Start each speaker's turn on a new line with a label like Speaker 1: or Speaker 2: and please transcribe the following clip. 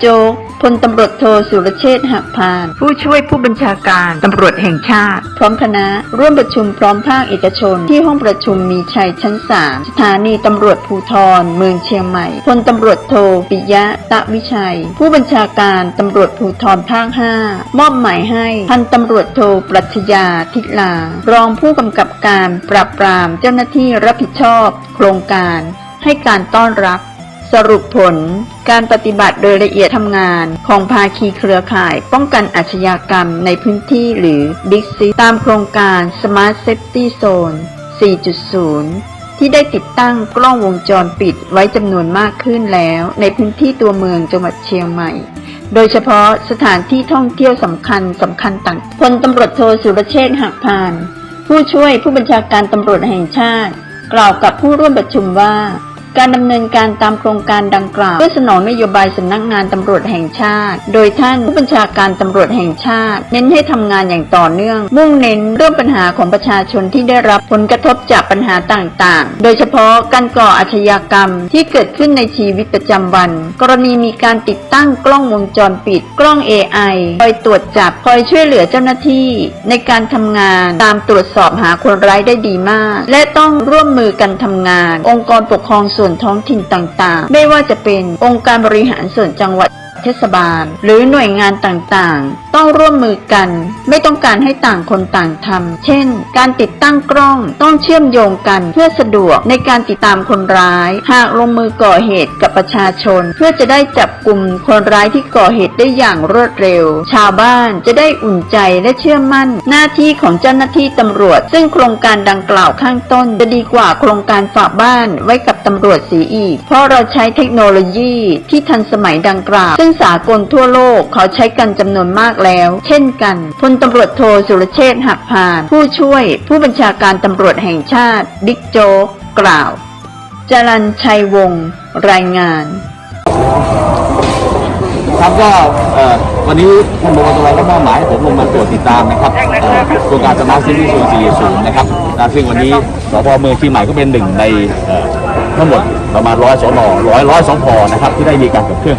Speaker 1: โจ๊กพลตำรวจโทสุรเชษฐ์หักพาน
Speaker 2: ผู้ช่วยผู้บัญชาการตำรวจแห่งชาติ
Speaker 1: พร้อมคณะร่วมประชุมพร้อมภาคเอกชน ที่ห้องประชุมมีชัยชั้น 3 สถานีตำรวจภูทรเมืองเชียงใหม่พลตำรวจโทปิยะตะวิชัย ผู้บัญชาการตำรวจภูทรภาค 5 มอบหมายให้พันตำรวจโทปรัชญาทิลา รองผู้กำกับการปราบปรามเจ้าหน้าที่รับผิดชอบ โครงการ ให้การต้อนรับ สรุปผล การปฏิบัติโดยละเอียดทำงานของภาคีเครือข่าย ป้องกันอาชญากรรมในพื้นที่หรือ Big C ตามโครงการ Smart Safety Zone 4.0 ที่ได้ติดตั้งกล้องวงจรปิดไว้จำนวนมากขึ้นแล้ว ในพื้นที่ตัวเมืองจังหวัดเชียงใหม่ โดยเฉพาะสถานที่ท่องเที่ยวสำคัญสำคัญต่างพลตำรวจโทสุรเชษฐ์หักพาน ผู้ช่วยผู้บัญชาการตำรวจแห่งชาติ กล่าวกับผู้ร่วมประชุมว่า การดำเนินการตามโครงการดังกล่าวเพื่อสนองนโยบายสำนักงานตำรวจแห่งชาติ โดยท่านผู้บัญชาการตำรวจแห่งชาติ เน้นให้ทำงานอย่างต่อเนื่อง มุ่งเน้นเรื่องปัญหาของประชาชนที่ได้รับผลกระทบจากปัญหาต่างๆ โดยเฉพาะการก่ออาชญากรรมที่เกิดขึ้นในชีวิตประจำวัน กรณีมีการติดตั้งกล้องวงจรปิด กล้อง AI คอยตรวจจับคอยช่วยเหลือเจ้าหน้าที่ ในการทำงานตามตรวจสอบหาคนร้ายได้ดีมาก และต้องร่วมมือกันทำงาน องค์กรปกครองส่วนนท้องถิ่นต่างๆ ไม่ว่าจะเป็นองค์การบริหารส่วนจังหวัด เทศบาล หรือหน่วยงานต่างๆ ต้องร่วมมือกัน ไม่ต้องการให้ต่างคนต่างทำเช่น การติดตั้งกล้องต้องเชื่อมโยงกันเพื่อสะดวกในการติดตามคนร้าย หากลงมือก่อเหตุกับประชาชน เพื่อจะได้จับกลุ่มคนร้ายที่ก่อเหตุได้อย่างรวดเร็ว ชาวบ้านจะได้อุ่นใจและเชื่อมั่น หน้าที่ของเจ้าหน้าที่ตำรวจ ซึ่งโครงการดังกล่าวข้างต้น จะดีกว่าโครงการฝากบ้านไว้กับตำรวจสีอีก เพราะเราใช้เทคโนโลยีที่ทันสมัยดังกล่าว ซึ่งสากลทั่วโลกเขาใช้กันจำนวนมากแล้ว เช่นกันพลตำรวจโทสุรเชษฐ์หักพาน ผู้ช่วย ผู้บัญชาการตำรวจแห่งชาติ บิ๊กโจ๊กกล่าว จรัญชัยวงศ์รายงาน
Speaker 3: ครับก็เอ่อวันนี้ท่านบกตรก็มอบหมายให้ผมลงมาตรวจติดตามนะครับเอ่อโครงการสมาร์ทซิตี้โซน40นะครับนะซึ่งวันนี้สพเมืองเชียงใหม่ก็เป็นหนึ่งในเอ่อทั้งหมดประมาณร้อยสนร้อยร้อยสองพอนะครับที่ได้มีการกับเครื่อง